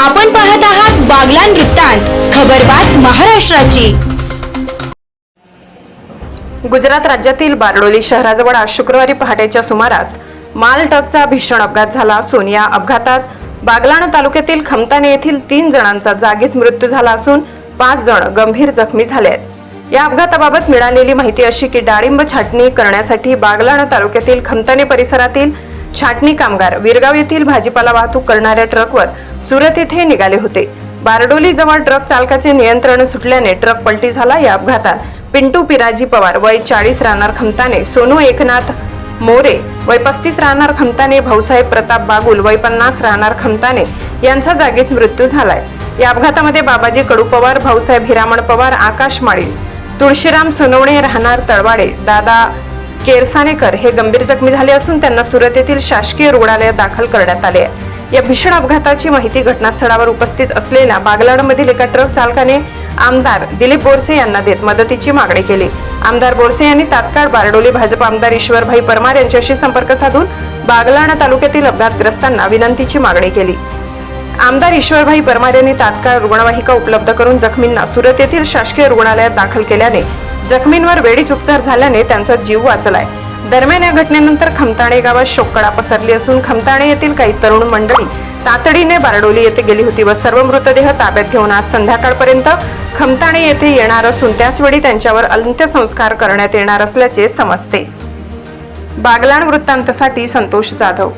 आपण पाहत आहात बागलान वृत्तांत खबरबात महाराष्ट्राची. गुजरात राज्यातील बारडोली शहराजवळ आज शुक्रवारी पहाटेच्या सुमारास माल ट्रकचा भीषण अपघात झाला असून या अपघातात बागलाण तालुक्यातील खमताने येथील तीन जणांचा जागीच मृत्यू झाला असून पाच जण गंभीर जखमी झाले आहेत या अपघाताबाबत मिळालेली माहिती अशी की डाळिंब छाटणी करण्यासाठी बागलाण तालुक्यातील खमताने परिसरातील छाटणी कामगार विरगाव येथील भाजीपाला वाहतूक करणाऱ्या ट्रकवर सुरत येथे निघाले होते. बारडोली जवळ ट्रक चालकाचे नियंत्रण सुटल्याने ट्रक पलटी झाला. या अपघातात पिंटू पिराजी पवार वय चाळीस राहणार खमताने सोनू एकनाथ मोरे वय पस्तीस राहणार खमताने भाऊसाहेब प्रताप बागुल वय पन्नास राहणार खमताने यांचा जागीच मृत्यू झालाय. या अपघातामध्ये बाबाजी कडू पवार भाऊसाहेब हिरामण पवार आकाश माळी तुळशीराम सोनवणे राहणार तळवाडे दादा केरसानेकर हे गंभीर जखमी झाले असून त्यांना सुरत येथील शासकीय रुग्णालयात दाखल करण्यात आले आहे. या भीषण अपघाताची माहिती घटनास्थळावर उपस्थित असलेल्या बागलाडमधील एका ट्रक चालकाने आमदार दिलीप बोरसे यांना देत मदतीची मागणी केली. आमदार बोरसे यांनी तात्काळ बारडोली भाजप आमदार ईश्वरभाई परमार यांच्याशी संपर्क साधून बागलाणा तालुक्यातील अपघातग्रस्तांना विनंतीची मागणी केली. आमदार ईश्वरभाई परमार यांनी तात्काळ रुग्णवाहिका उपलब्ध करून जखमींना सुरत येथील शासकीय रुग्णालयात दाखल केल्याने जखमींवर वेळीच उपचार झाल्याने त्यांचा जीव वाचलाय. दरम्यान या घटनेनंतर खमताणे गावात शोककडा पसरली असून खमताणे येथील काही तरुण मंडळी तातडीने बारडोली येथे गेली होती व सर्व मृतदेह ताब्यात घेऊन आज संध्याकाळपर्यंत खमताणे येथे येणार असून त्याचवेळी त्यांच्यावर अंत्यसंस्कार करण्यात येणार असल्याचे समजते. बागलाण वृत्तांतसाठी संतोष जाधव.